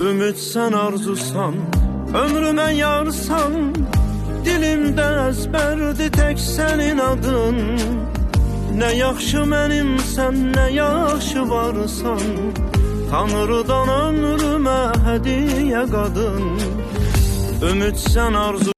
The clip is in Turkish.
Ümit sen arzusan Ömrüme yarsan Dilimdə əzbərdi tek senin adın Nə yaxşı sen, ne yaxşı varsan Tanrıdan ömrümə hədiyyə kadın. Ümid sən arzu